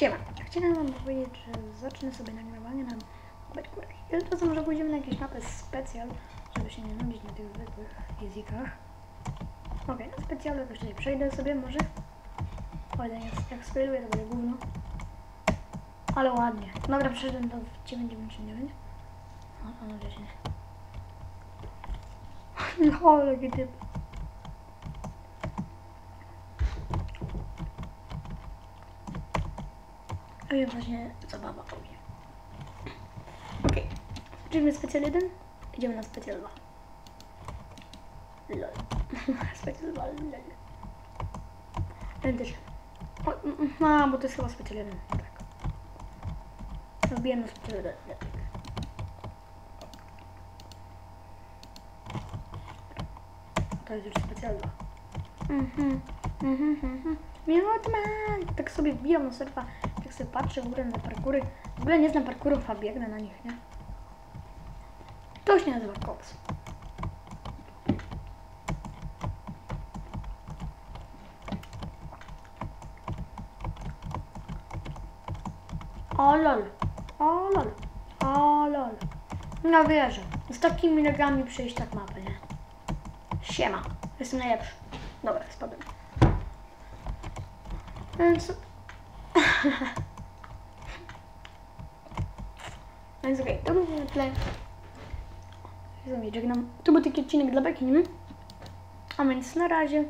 Siema. Chciałem wam powiedzieć, że zacznę sobie nagrywanie na Bedkurek. I to może pójdziemy na jakieś mapy specjal, żeby się nie nudzić na tych zwykłych językach. Okej, na specjalu jakoś tutaj przejdę sobie może. O, jak, jak spoiluję to będzie gówno. Ale ładnie. Dobra, przeszedłem do 999. O, o, no wiecie. No, jaki typ. A ja właśnie zabawa o mnie. Okej. Czyli specjal 1, idziemy na specjal 2. Lol. specjal 2, lol. O, mm, A, bo to jest chyba specjal 1. Tak. Wbiłem na specjal 1. To jest już specjal 2. Mhm. Mhm, mhm. Miotman! Tak sobie wbijam na surfa, tak sobie patrzę w górę na parkury. W ogóle nie znam parkurów, a biegnę na nich, nie? To się nazywa koks. O lol, o lol, o lol. No z takimi nogami przejść tak mapę, nie? Siema, jestem najlepszy. Dobra, spadłem. Więc... Więc okej, to będzie na tle. Żegnam. To był taki odcinek dla beki, nie? A więc na razie.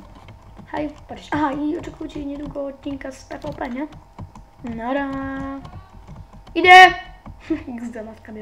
Hej, patrz. Aha, i oczekujcie niedługo odcinka z PvP, nie? Nara. Idę! XD matka